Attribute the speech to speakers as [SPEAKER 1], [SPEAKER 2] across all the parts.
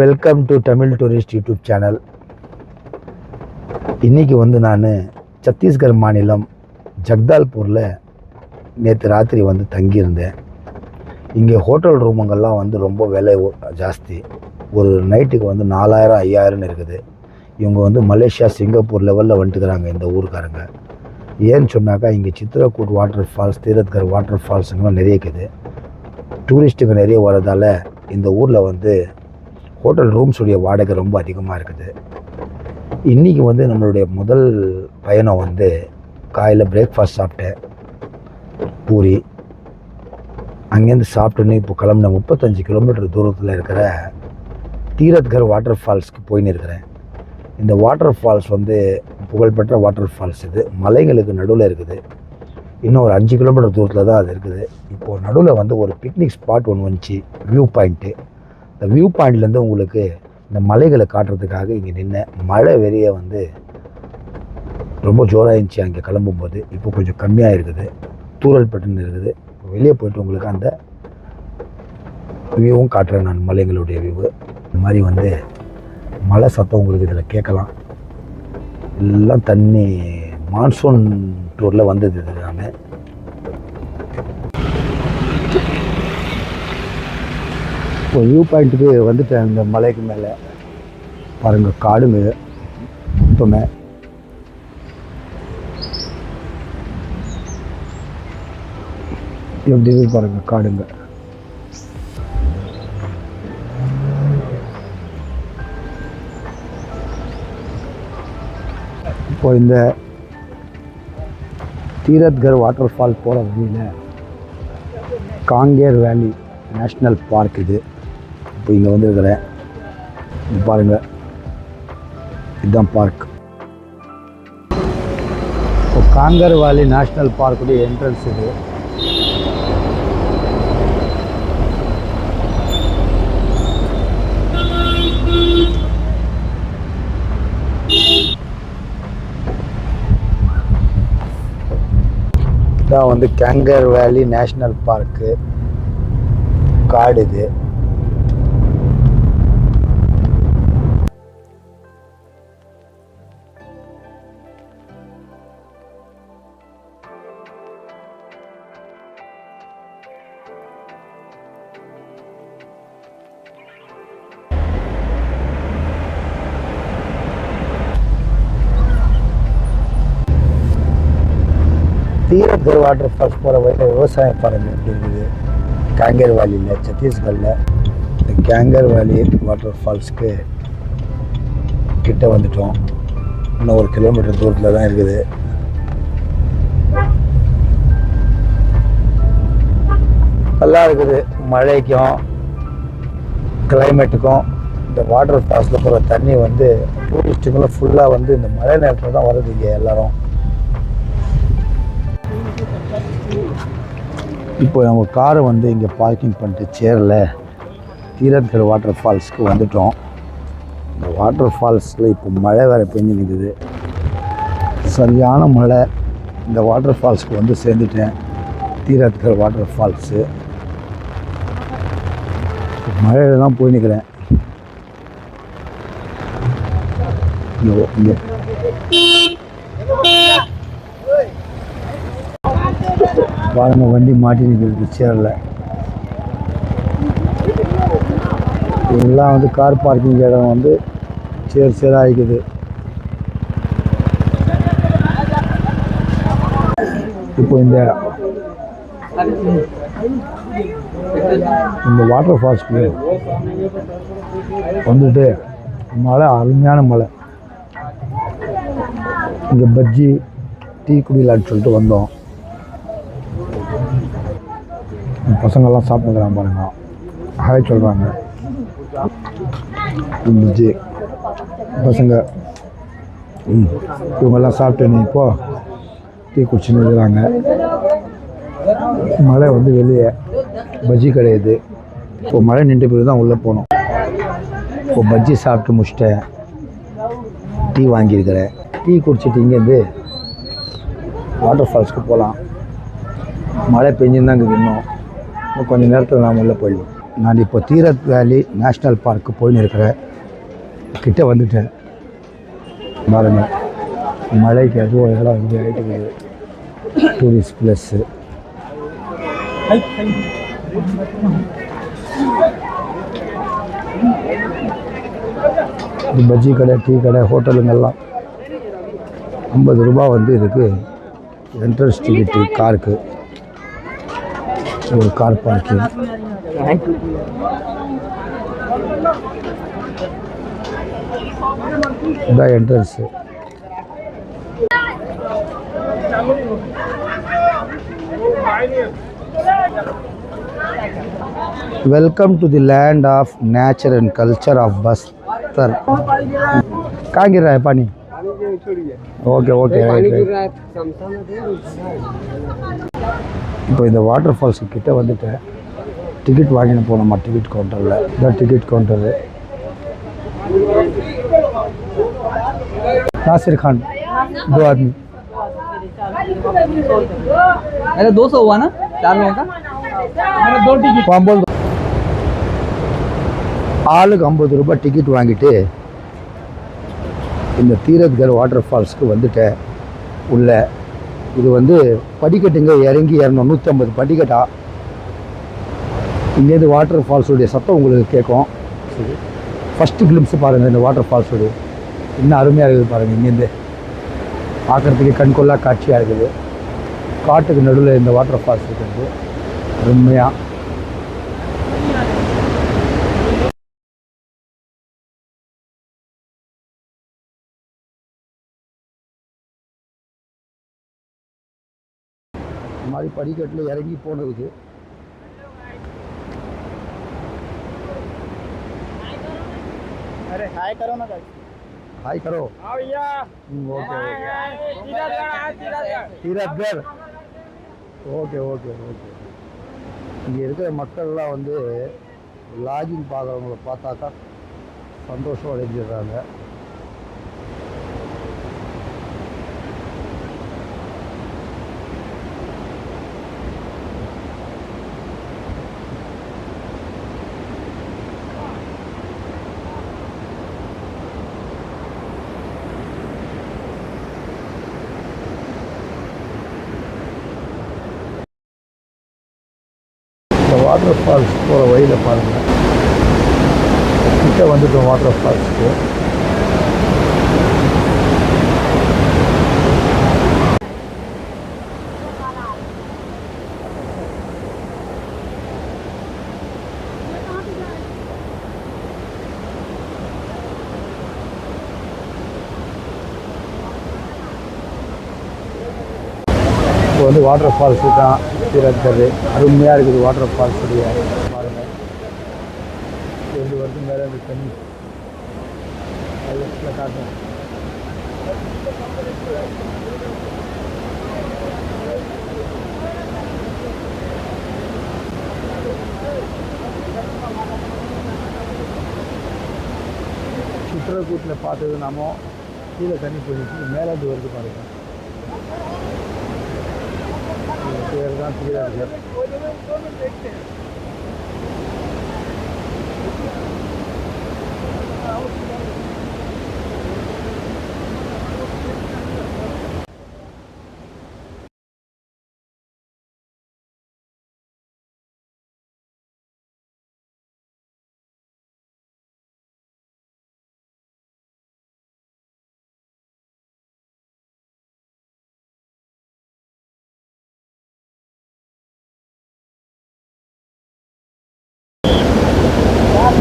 [SPEAKER 1] Welcome to Tamil tourist YouTube channel இன்றைக்கி வந்து நான் சத்தீஸ்கர் மாநிலம் ஜக்தால்பூரில் நேற்று ராத்திரி வந்து தங்கியிருந்தேன். இங்கே ஹோட்டல் ரூமுங்கள்லாம் வந்து ரொம்ப விலை ஜாஸ்தி. ஒரு நைட்டுக்கு வந்து நாலாயிரம் ஐயாயிரம்னு இருக்குது. இவங்க வந்து மலேசியா சிங்கப்பூர் லெவலில் வந்துட்டுக்கிறாங்க இந்த ஊருக்காரங்க. ஏன்னு சொன்னாக்கா இங்கே Chitrakoot water falls Tirathgarh water ஃபால்ஸுங்கெல்லாம் நிறைய இருக்குது. டூரிஸ்ட்டுங்க நிறைய வர்றதால இந்த ஊரில் வந்து ஹோட்டல் ரூம்ஸுடைய வாடகை ரொம்ப அதிகமாக இருக்குது. இன்றைக்கி வந்து நம்மளுடைய முதல் பயணம் வந்து காலையில் பிரேக்ஃபாஸ்ட் சாப்பிட்டேன் பூரி. அங்கேருந்து சாப்பிட்டுன்னு இப்போ கிளம்புன முப்பத்தஞ்சு கிலோமீட்டர் தூரத்தில் இருக்கிற தீரத்கர் வாட்டர் ஃபால்ஸ்க்கு போயின்னு இருக்கிறேன். இந்த வாட்டர் ஃபால்ஸ் வந்து புகழ்பெற்ற வாட்டர் ஃபால்ஸ் இது. மலைகளுக்கு நடுவில் இருக்குது. இன்னும் ஒரு அஞ்சு கிலோமீட்டர் தூரத்தில் தான் அது இருக்குது. இப்போது நடுவில் வந்து ஒரு பிக்னிக் ஸ்பாட் ஒன்று வந்துச்சு வியூ பாயிண்ட்டு இந்த வியூ பாயிண்ட்லேருந்து உங்களுக்கு இந்த மலைகளை காட்டுறதுக்காக இங்கே நின்ன மழை வெறிய வந்து ரொம்ப ஜோராக இருந்துச்சு அங்கே கிளம்பும்போது. இப்போ கொஞ்சம் கம்மியாக இருக்குது. தூரல் பட்டுன்னு இருக்குது. வெளியே போயிட்டு உங்களுக்கு அந்த வியூவும் காட்டுறேன் நான் மலைகளுடைய வியூவு இந்த மாதிரி வந்து மழை சத்தம் உங்களுக்கு இதில் கேட்கலாம். எல்லாம் தண்ணி மான்சூன் டூரில் வந்தது இது நான். இப்போ வியூ பாயிண்ட்டுக்கு வந்துட்டேன் இந்த மலைக்கு மேலே. பாருங்கள் காடுங்க. இப்போமே. எப்படி இருக்கு பாருங்க காடுங்க. இப்போ இந்த தீரத்கர் வாட்டர் ஃபால் போகிற வழியில் காங்கேர் வேலி நேஷ்னல் பார்க் இது. இப்போ இங்கே வந்துருக்கிறேன். இது பாருங்கள் இதுதான் பார்க் இப்போ காங்கர் வேலி நேஷ்னல் பார்க்குடைய என்ட்ரன்ஸ் இது. வந்து கேங்கர் வேலி நேஷ்னல் பார்க்கு காடு இது. தீரத்தூர் வாட்டர் ஃபால்ஸ் போகிற வழியில் விவசாயம் பாருங்க எப்படி இருக்குது கேங்கர் வேலியில் சத்தீஸ்கரில் இந்த கேங்கர் வேலி வாட்டர் ஃபால்ஸ்க்கு கிட்ட வந்துட்டோம். இன்னும் ஒரு கிலோமீட்டர் தூரத்தில் தான் இருக்குது. நல்லா இருக்குது. மழைக்கும் கிளைமேட்டுக்கும் இந்த வாட்டர் ஃபால்ஸில் போகிற தண்ணி வந்து டூரிஸ்ட்டுங்களும் ஃபுல்லாக வந்து இந்த மழை நேரத்தில் தான் வருது இங்கே எல்லோரும். இப்போ நம்ம காரை வந்து இங்கே பார்க்கிங் பண்ணிட்டு சேரில் தீரத்கர் வாட்டர் ஃபால்ஸ்க்கு வந்துட்டோம். இந்த வாட்டர் ஃபால்ஸில் இப்போ மழை வேறு பெஞ்சு நிற்குது சரியான மழை. இந்த வாட்டர் ஃபால்ஸ்க்கு வந்து சேர்ந்துட்டேன். தீரத்கர் வாட்டர் ஃபால்ஸு மழையில் தான் போய் நிற்கிறேன் இங்கே இங்கே பாருங்க வண்டி மாட்டி நிற்கிறது சேரில். இதெல்லாம் வந்து கார் பார்க்கிங் இடம் வந்து சேர் சேராக இருக்குது இப்போ இந்த இந்த வாட்டர் ஃபால்ஸ்க்கு வந்துட்டு மழை அருமையான மழை. இங்கே பஜ்ஜி டீ குடிலான்னு சொல்லிட்டு வந்தோம் இந்த பசங்கள்லாம் சாப்பிட்டுக்கிறாங்க பாருங்க. ஹாய் சொல்கிறாங்க பசங்க. ம் இவங்கெல்லாம் சாப்பிட்டு நீ இப்போ டீ குடிச்சுன்னு இருக்கிறாங்க. மழை வந்து வெளியே. பஜ்ஜி கிடையாது. இப்போ மழை நின்று பிறகு தான் உள்ளே போனோம் இப்போ பஜ்ஜி சாப்பிட்டு முடிச்சிட்டேன். டீ வாங்கியிருக்கிறேன். டீ குடிச்சிட்டு இங்கேருந்து வாட்டர் ஃபால்ஸ்க்கு போகலாம். மழை பெஞ்சுன்னு தான் இருக்குது இன்னும் கொஞ்சம் நேரத்தில் நாம் உள்ளே போயிடுவோம். நான் இப்போ தீரத் வேலி நேஷ்னல் பார்க்கு போயின்னு இருக்கிறேன் கிட்டே வந்துட்டேன். பாருங்கள் மழைக்கு அதுவும் இடம் இங்கே ஆகிட்டு டூரிஸ்ட் ப்ளஸ்ஸு பஜ்ஜி கடை டீ கடை ஹோட்டலுங்கெல்லாம் ஐம்பது ரூபா வந்து இதுக்கு என்ட்ரன்ஸ் டிக்கெட்டு காருக்கு. ওই কার the entrance welcome to the land of nature and culture of bastar. कहाँ गिर रहा है पानी ओके ओके இப்போ இந்த வாட்டர் ஃபால்ஸு கிட்ட வந்துட்டேன் டிக்கெட் வாங்கிட்டு போனோமா டிக்கெட் கவுண்டரில் இதான் டிக்கெட் கவுண்டரு नासिर खान दो आदमी
[SPEAKER 2] मेरा दो सौ हुआ ना चार लोगों का मेरा दो टिकट
[SPEAKER 1] वहाँ बोल दो ஆளுக்கு ஐம்பது ரூபாய் டிக்கெட் வாங்கிட்டு இந்த தீரத்கர் வாட்டர் ஃபால்ஸ்க்கு வந்துட்டேன் உள்ள இது வந்து படிக்கட்டுங்க இறங்கி இரநூறு நூற்றம்பது படிக்கட்டா? இங்கேருந்து வாட்டர் ஃபால்ஸுடைய சத்தம் உங்களுக்கு கேட்கும். ஃபஸ்ட்டு கிளிம்ஸ் பாருங்கள் இந்த வாட்டர் ஃபால்ஸுடைய இன்னும் அருமையாக இருக்குது பாருங்கள் இங்கேருந்து பார்க்குறதுக்கு கண்கொள்ளா காட்சியாக இருக்குது. காட்டுக்கு நடுவில் இந்த வாட்டர் ஃபால்ஸ் இருக்குது. அருமையாக இந்த மாதிரி படிக்கட்டில் இறங்கி போனதுக்கு
[SPEAKER 2] अरे हाय करो ना गाइस
[SPEAKER 1] हाय करो
[SPEAKER 2] हाँ भैया
[SPEAKER 1] हम्म, ओके
[SPEAKER 2] सीधा
[SPEAKER 1] தீரத்கர் ஓகே ஓகே ஓகே இங்கே இருக்கிற மக்கள்லாம் வந்து லாகிங் பார்க்குறவங்கள பார்த்தாக்கா சந்தோஷம் அடைஞ்சிடுறாங்க வாட்டர் ஃபால்ஸ் போகிற வழியில் பாருங்கள் கிட்ட வந்துட்டோம் வாட்டர் ஃபால்ஸ்க்கு இப்போ வந்து வாட்டர் ஃபால்ஸு தான். இருக்கிறது அருமையாக இருக்குது வாட்டர் ஃபால்ஸ் உடைய பாருங்கள் ரெண்டு வருஷம் மேலே அந்த தண்ணி. அதில் சுற்றுலா கூட்டில் பார்த்தது நாமோ கீழே தண்ணி போயிடுச்சு. மேலே இருந்து வருது பாருங்கள் இது பேர் தான் தீராஜர்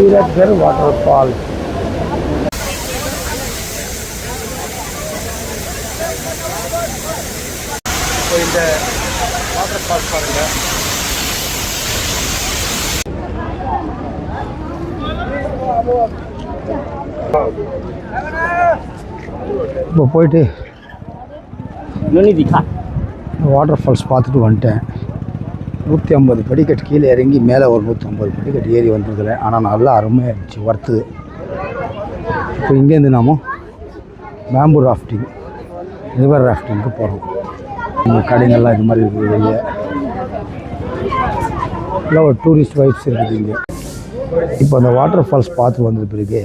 [SPEAKER 1] சீரட்கர் வாட்டர் ஃபால் இப்போ இந்த வாட்டர் ஃபால்ஸ் பாருங்க. இப்போ போயிட்டு வாட்டர் ஃபால்ஸ் பார்த்துட்டு வந்துட்டேன். நூற்றி ஐம்பது படிக்கட்டு கீழே இறங்கி மேலே ஒரு நூற்றி ஐம்பது படிக்கட்டு ஏறி வந்துருக்கிறேன் ஆனால் நல்லா அருமையாக இருந்துச்சு ஒர்த்து இப்போ இங்கேருந்து நாம பேம்பு ராஃப்டிங் ரிவர் ராஃப்டிங்க்கு போகிறோம் இங்கே கடைங்கள்லாம் இது மாதிரி இருக்குது வெளியே எல்லாம் ஒரு டூரிஸ்ட் வைப்ஸ் இருக்குது இங்கே. இப்போ அந்த வாட்டர் ஃபால்ஸ் பார்த்து வந்த பிறகு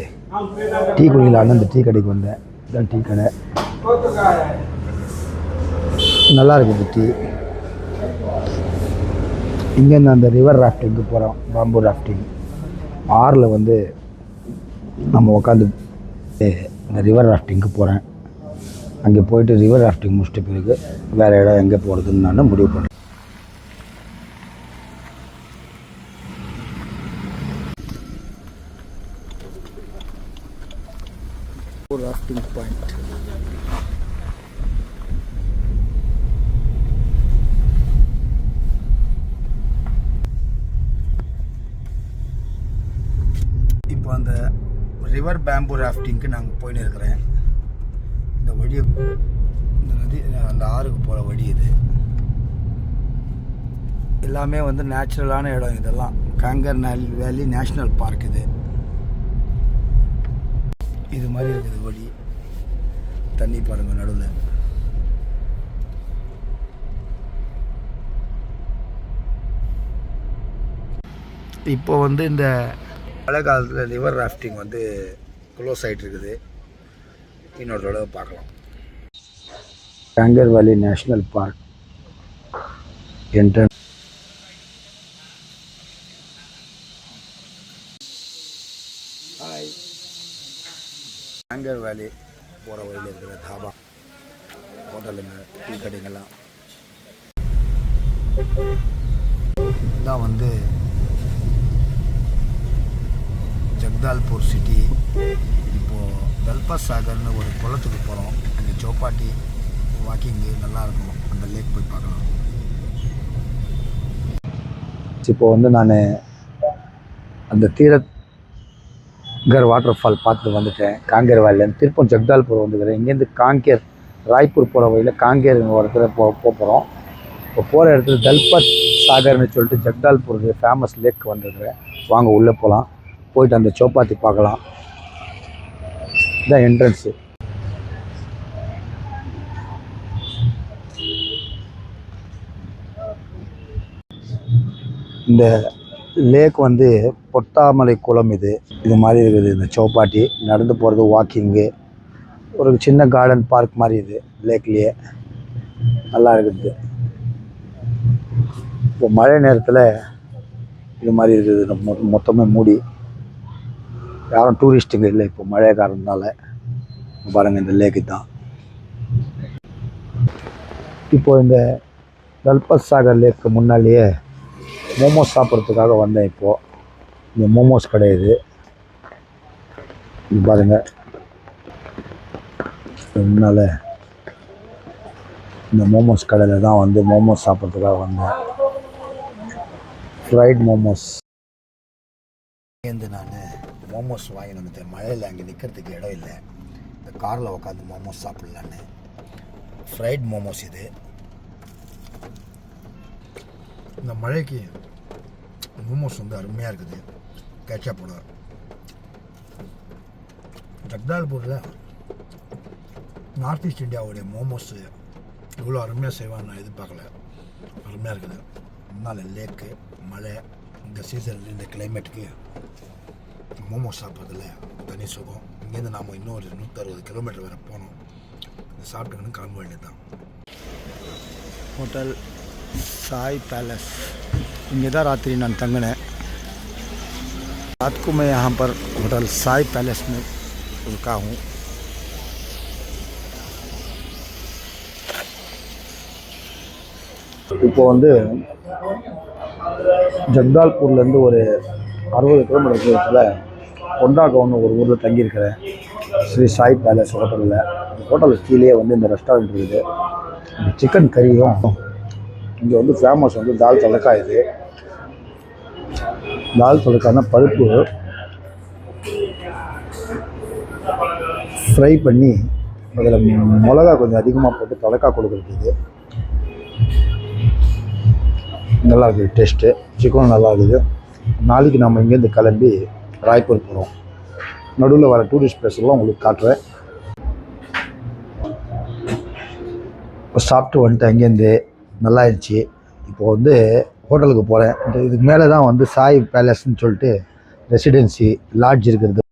[SPEAKER 1] டீ குடிக்கலான்னு அந்த டீ கடைக்கு வந்தேன். இதுதான் டீ கடை. நல்லா இருக்குது டீ. இங்கேருந்து அந்த ரிவர் ராஃப்டிங்க்கு போகிறோம் பாம்பு ராஃப்டிங் ஆறில் வந்து நம்ம உட்காந்து இந்த ரிவர் ராஃப்டிங்க்கு போகிறேன் அங்கே போயிட்டு ரிவர் ராஃப்டிங் முடிச்சிட்ட பிறகு வேறு இடம் எங்கே போகிறதுன்னு நான் முடிவு பண்ணுறேன் ராஃப்டிங் பாயிண்ட் இப்போ அந்த ரிவர் பேம்பு ராஃப்டிங்க்கு நாங்கள் போயின்னு இருக்கிறேன் இந்த வழியை இந்த நதி அந்த ஆறுக்கு போகிற வழி இது. எல்லாமே வந்து நேச்சுரலான இடம் இதெல்லாம். காங்கர் வேலி நேஷ்னல் பார்க் இது. இது மாதிரி இருக்குது வழி. தண்ணி பாருங்க நடுவில். இப்போ வந்து இந்த மழை காலத்தில் ரிவர் ராஃப்டிங் வந்து க்ளோஸ் ஆகிட்டு இருக்குது இன்னொரு தடவை பார்க்கலாம். Kanger valley national park entrance hi Kanger valley போகிற வழியில் இருக்கிற தாபா ஹோட்டலுங்க டீ கடைங்கெல்லாம் இதான் வந்து ஜக்தால்பூர் சிட்டி. இப்போது வெல்பா சாகர்னு ஒரு குளத்துக்கு போகிறோம் அங்கே சோப்பாட்டி வாக்கிங்கு நல்லாயிருக்கும் அந்த லேக் போய் பார்க்கலாம். இப்போ வந்து நான் அந்த தீரத்கர் வாட்டர் ஃபால் பார்த்துட்டு வந்துட்டேன். காங்கேர் வாயிலேருந்து திருப்பம் ஜக்தால்பூர் வந்துக்கிறேன். இங்கேருந்து காங்கேர் ராய்ப்பூர் போகிற வழியில் காங்கேர் ஒரு இடத்துல போ போகிறோம் இப்போ போகிற இடத்துல தல்பத் சாகர்னு சொல்லிட்டு ஜக்தால்பூர் ஃபேமஸ் லேக் வந்துருக்குறேன். வாங்க உள்ளே போகலாம் போயிட்டு அந்த சோப்பாத்தி பார்க்கலாம். இதான் என்ட்ரன்ஸு இந்த லேக் வந்து பொட்டாமலை குளம் இது. இது மாதிரி இருக்குது இந்த சோப்பாட்டி நடந்து போகிறது வாக்கிங்கு ஒரு சின்ன கார்டன் பார்க் மாதிரி இது லேக்லேயே நல்லா இருக்குது. இப்போ மழை நேரத்தில் இது மாதிரி இருக்குது. மொத்தமே மூடி. யாரும் டூரிஸ்ட்டுங்க இல்லை இப்போ மழை காரணத்தினால பாருங்கள் இந்த லேக்கு தான். இப்போ இந்த தல்பத் சாகர் லேக்கு முன்னாலேயே மோமோஸ் சாப்பிட்றதுக்காக வந்தேன் இப்போது இந்த மோமோஸ் கடை இது இது பாருங்கள் முன்னால் இந்த மோமோஸ் கடையில் தான் வந்து மோமோஸ் சாப்பிட்றதுக்காக வந்தேன். Fried momos. சேர்ந்து நான் மோமோஸ் வாங்கி வந்துட்டேன் மழையில் அங்கே நிற்கிறதுக்கு இடம் இல்லை. இந்த காரில் உட்காந்து மோமோஸ் சாப்பிட்லான்னு. ஃப்ரைட் மோமோஸ் இது. இந்த மழைக்கு மோமோஸ் வந்து அருமையாக இருக்குது. கேட்சப்போட ஜக்தால்பூரில் நார்த் ஈஸ்ட் இந்தியாவுடைய மோமோஸு இவ்வளோ அருமையாக செய்வாங்க நான் எதிர்பார்க்கல. அருமையாக இருக்குது. முன்னால் லேக்கு மழை இந்த சீசனில் இந்த கிளைமேட்டுக்கு மோமோஸ் சாப்பிட்றதுல தனி சுகம் இங்கேருந்து நாம் இன்னொரு நூற்றறுபது கிலோமீட்டர் வரை போனோம் இதை சாப்பிட்டுக்கணும் கிளம்ப வேண்டியது தான் होटल साई पैलेस இங்கே தான் ராத்திரி நான் தங்கினேன் रात को मैं यहाँ पर होटल साई पैलेस में रुका हूँ இப்போ வந்து ஜக்தால்பூர்லேருந்து ஒரு அறுபது கிலோமீட்டர் தூரத்தில் கொண்டாக்கம்னு ஒரு ஊரில் தங்கியிருக்கிறேன் ஸ்ரீ சாய் பேலஸ் ஹோட்டலில் அந்த ஹோட்டலுக்கு கீழே வந்து இந்த ரெஸ்டாரண்ட் இருக்குது. இந்த சிக்கன் கறியும் இங்கே வந்து ஃபேமஸ் வந்து தால் தலக்கா இது. தால் தலக்கான பருப்பு ஃப்ரை பண்ணி அதில் மிளகா கொஞ்சம் அதிகமாக போட்டு தலக்கா கொடுக்குறது இது நல்லா இருக்குது டேஸ்ட்டு சிக்கனும் நல்லா இருக்குது. நாளைக்கு நம்ம இங்கேருந்து கிளம்பி ராய்ப்பூர் போகிறோம் நடுவில் வர டூரிஸ்ட் பிளேஸ்லாம் உங்களுக்கு காட்டுறேன். இப்போ சாப்பிட்டு வந்துட்டு அங்கேருந்து நல்லா இருந்துச்சு. இப்போ வந்து ஹோட்டலுக்கு போகிறேன் இந்த இதுக்கு மேலே தான் வந்து சாய் பேலஸ்ன்னு சொல்லிட்டு ரெசிடென்சி லாட்ஜ் இருக்கிறது.